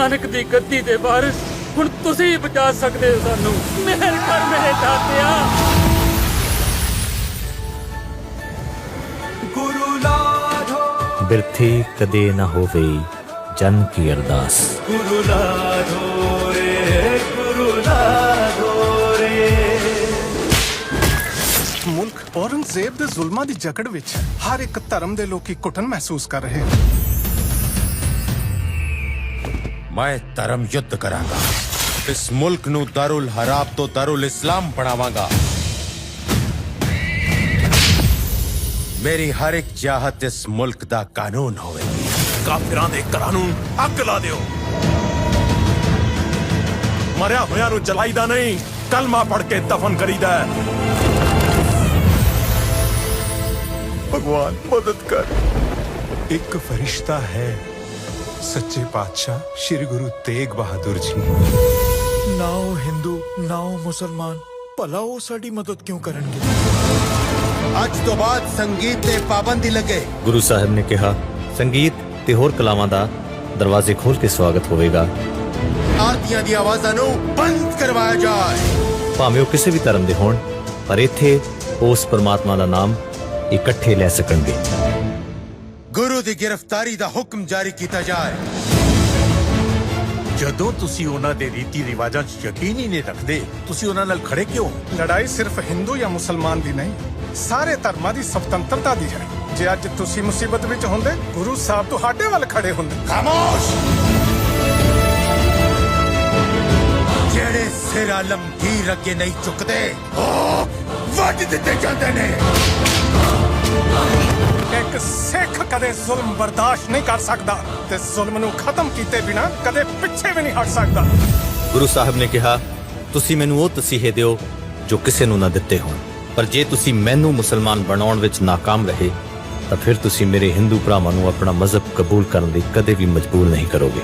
ਨਾਨਕ ਦੀ ਗੱਦੀ ਦੇ ਵਾਰਿਸ ਹੁਣ ਤੁਸੀਂ ਬਚਾ ਸਕਦੇ ਹੋ ਸਾਨੂੰ। ਮਿਹਰ ਕਰ ਮੇਰੇ ਦਾਤਿਆ ਗੁਰੂ ਲਾਡੋ ਬਿਰਥੀ ਕਦੇ ਨਾ ਹੋਵੇ ਜਨ ਕੀ ਅਰਦਾਸ। ਗੁਰੂ ਲਾਡੋ ਰੇ ਗੁਰੂ ਲਾਡੋ ਰੇ। ਮੁਲਕ ਔਰੰਗਜ਼ੇਬ ਦੇ ਜ਼ੁਲਮਾਂ ਦੀ ਜਕੜ ਵਿੱਚ। ਹਰ ਇੱਕ ਧਰਮ ਦੇ ਲੋਕੀ ਘੁਟਨ ਮਹਿਸੂਸ ਕਰ ਰਹੇ ਹਨ। ਮੈਂ ਧਰਮ ਯੁੱਧ ਕਰਾਂਗਾ। ਇਸ ਮੁਲਕ ਨੂੰ ਦਰੁਲ ਹਰਾਬ ਤੋਂ ਦਰੁਲ ਇਸਲਾਮ ਬਣਾਵਾਂਗਾ। ਮੇਰੀ ਹਰ ਇੱਕ ਚਾਹਤ ਇਸ ਮੁਲਕ ਦਾ ਕਾਨੂੰਨ ਹੋਵੇਗੀ ਕਾਫਿਰਾਂ ਦੇ ਘਰਾਂ ਨੂੰ ਅੱਗ ਲਾ ਦਿਓ। ਮਰਿਆ ਹੋਇਆ ਨੂੰ ਜਲਾਈਦਾ ਨਹੀਂ, ਕਲਮਾ ਪੜ ਕੇ ਦਫਨ ਕਰੀਦਾ ਹੈ। ਭਗਵਾਨ, ਮਦਦ ਕਰ। ਇੱਕ ਫਰਿਸ਼ਤਾ ਹੈ ਸੱਚੇ ਪਾਤਸ਼ਾਹ ਸ੍ਰੀ ਗੁਰੂ ਤੇਗ ਬਹਾਦਰ ਜੀ ਨਾ ਉਹ ਹਿੰਦੂ ਨਾ ਉਹ ਮੁਸਲਮਾਨ ਭਲਾ ਉਹ ਸਾਡੀ ਮਦਦ ਕਿਉਂ ਕਰਨਗੇ ਅੱਜ ਤੋਂ ਬਾਅਦ ਸੰਗੀਤ ਤੇ ਪਾਬੰਦੀ ਲੱਗੇ ਗੁਰੂ ਸਾਹਿਬ ਨੇ ਕਿਹਾ ਸੰਗੀਤ ਤੇ ਹੋਰ ਕਲਾਵਾਂ ਦਾ ਦਰਵਾਜ਼ੇ ਖੋਲ ਕੇ ਸਵਾਗਤ ਹੋਵੇਗਾ ਆਰਤੀਆਂ ਦੀ ਆਵਾਜ਼ਾਂ ਨੂੰ ਬੰਦ ਕਰਵਾਇਆ ਜਾਏ ਭਾਵੇਂ ਉਹ ਕਿਸੇ ਵੀ ਧਰਮ ਦੇ ਹੋਣ ਪਰ ਇੱਥੇ ਉਸ ਪਰਮਾਤਮਾ ਦਾ ਨਾਮ ਇਕੱਠੇ ਲੈ ਸਕਣਗੇ ਗੁਰੂ ਦੀ ਗ੍ਰਿਫਤਾਰੀ ਦਾ ਹੁਕਮ ਜਾਰੀ ਕੀਤਾ ਜਾਏ। ਜਦੋਂ ਤੁਸੀਂ ਉਹਨਾਂ ਦੇ ਰੀਤੀ ਰਿਵਾਜਾਂ 'ਚ ਯਕੀਨ ਹੀ ਨਹੀਂ ਰੱਖਦੇ ਤੁਸੀਂ ਉਹਨਾਂ ਨਾਲ ਖੜੇ ਕਿਉਂ? ਲੜਾਈ ਸਿਰਫ ਹਿੰਦੂ ਜਾਂ ਮੁਸਲਮਾਨ ਦੀ ਨਹੀਂ ਸਾਰੇ ਧਰਮਾਂ ਦੀ ਸੁਤੰਤਰਤਾ ਦੀ ਹੈ। ਜੇ ਅੱਜ ਤੁਸੀਂ ਮੁਸੀਬਤ ਵਿੱਚ ਹੁੰਦੇ ਗੁਰੂ ਸਾਹਿਬ ਤੁਹਾਡੇ ਵੱਲ ਖੜੇ ਹੁੰਦੇ। ਖਾਮੋਸ਼! ਜਿਹੜੇ ਸਿਰ ਆਲਮਗੀਰ ਅੱਗੇ ਨਹੀਂ ਝੁਕਦੇ ਉਹ ਵੱਢ ਦਿੱਤੇ ਜਾਂਦੇ ਨੇ। ਇੱਕ ਸਿੱਖ ਕਦੇ ਜ਼ੁਲਮ ਬਰਦਾਸ਼ਤ ਨਹੀਂ ਕਰ ਸਕਦਾ ਤੇ ਜ਼ੁਲਮ ਨੂੰ ਖਤਮ ਕੀਤੇ ਬਿਨਾ ਕਦੇ ਪਿੱਛੇ ਵੀ ਨਹੀਂ ਹਟ ਸਕਦਾ। ਗੁਰੂ ਸਾਹਿਬ ਨੇ ਕਿਹਾ ਤੁਸੀਂ ਮੈਨੂੰ ਉਹ ਤਸੀਹੇ ਦਿਓ ਜੋ ਕਿਸੇ ਨੂੰ ਨਾ ਦਿੱਤੇ ਹੋਣ। ਪਰ ਜੇ ਤੁਸੀਂ ਮੈਨੂੰ ਮੁਸਲਮਾਨ ਬਣਾਉਣ ਵਿੱਚ ناکਾਮ ਰਹੇ ਤਾਂ ਫਿਰ ਤੁਸੀਂ ਮੇਰੇ ਹਿੰਦੂ ਭਰਾਵਾਂ ਨੂੰ ਆਪਣਾ ਮਜ਼ਹਬ ਕਬੂਲ ਕਰਨ ਲਈ ਕਦੇ ਵੀ ਮਜਬੂਰ ਨਹੀਂ ਕਰੋਗੇ।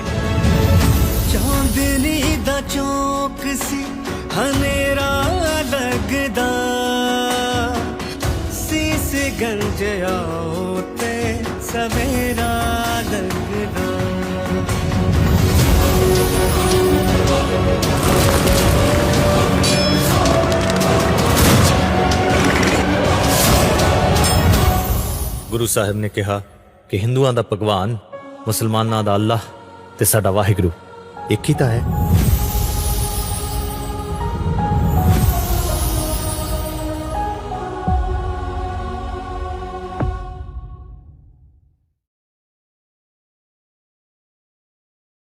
ਸੀਸ ਤੇ ਸਵੇਰਾ ਲੱਗਦਾ। ਗੁਰੂ ਸਾਹਿਬ ਨੇ ਕਿਹਾ ਕਿ ਹਿੰਦੂਆਂ ਦਾ ਭਗਵਾਨ, ਮੁਸਲਮਾਨਾਂ ਦਾ ਅੱਲਾਹ ਤੇ ਸਾਡਾ ਵਾਹਿਗੁਰੂ। ਇੱਕ ਹੀ ਤਾਂ ਹੈ।